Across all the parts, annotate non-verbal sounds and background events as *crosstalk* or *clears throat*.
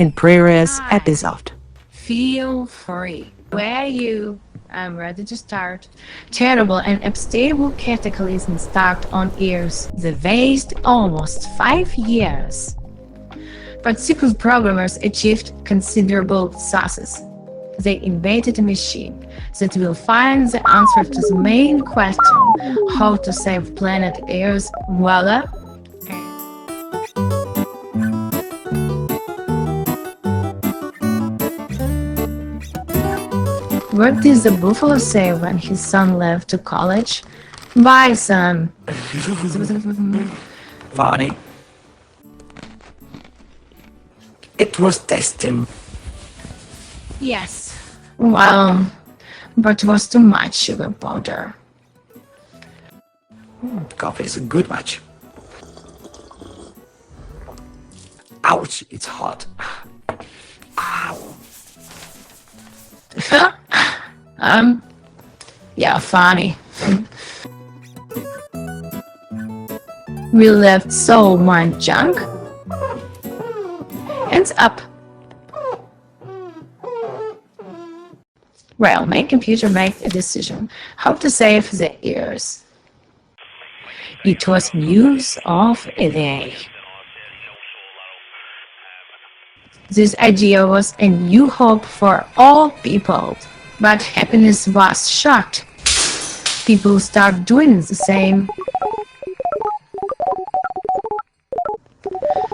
in previous episode. Feel free. Where you? I'm ready to start. Terrible and unstable cataclysm start on ears. The waste almost five years. But SQL programmers achieved considerable success. They invented a machine that will find the answer to the main question how to save planet Earth. Voila! What did the buffalo say when his son left to college? Bye, son. *laughs* Funny. It was testing. Yes. Well, but was too much sugar powder. Hmm, coffee is a good match. Ouch, it's hot. *sighs* Ow. Um, yeah, funny. we left so much junk. Hands up. Well, my computer made a decision how to save the ears. It was news of a day. This idea was a new hope for all people, but happiness was shocked. People start doing the same.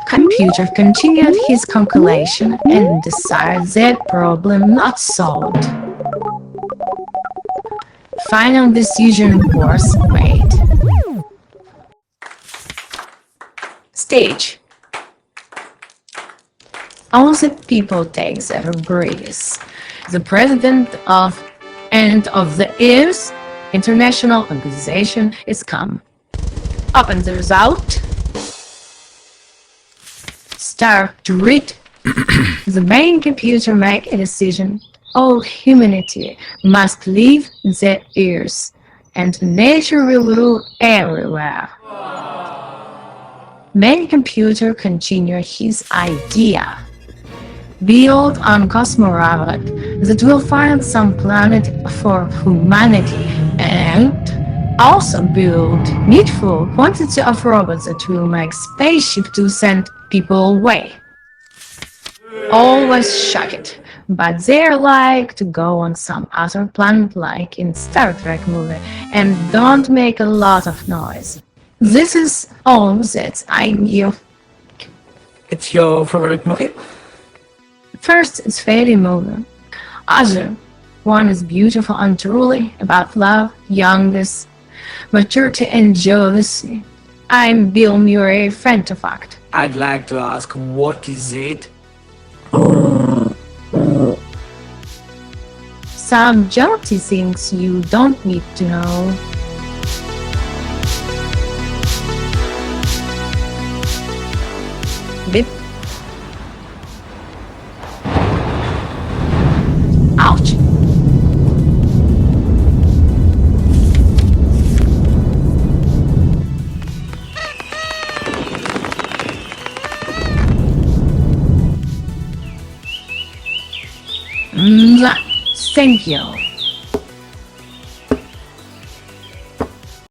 Computer continued his calculation and decided that problem not solved. Final decision was made. Stage. All the people take their breaths. The president of and of the IRS International Organization is come. Open the result. Start to read. *clears throat* the main computer make a decision. All humanity must leave their ears, and nature will rule everywhere. Main computer continue his idea. Build on Cosmorobot that will find some planet for humanity and also build needful quantity of robots that will make spaceship to send people away. Always shocked, but they are like to go on some other planet like in Star Trek movie and don't make a lot of noise. This is all that I knew. It's your favorite movie? First is Fairy Movie. Other one is beautiful and truly about love, youngness, maturity and jealousy. I'm Bill Murray, friend of fact. I'd like to ask what is it? Some jolty things you don't need to know. Mm, Thank you.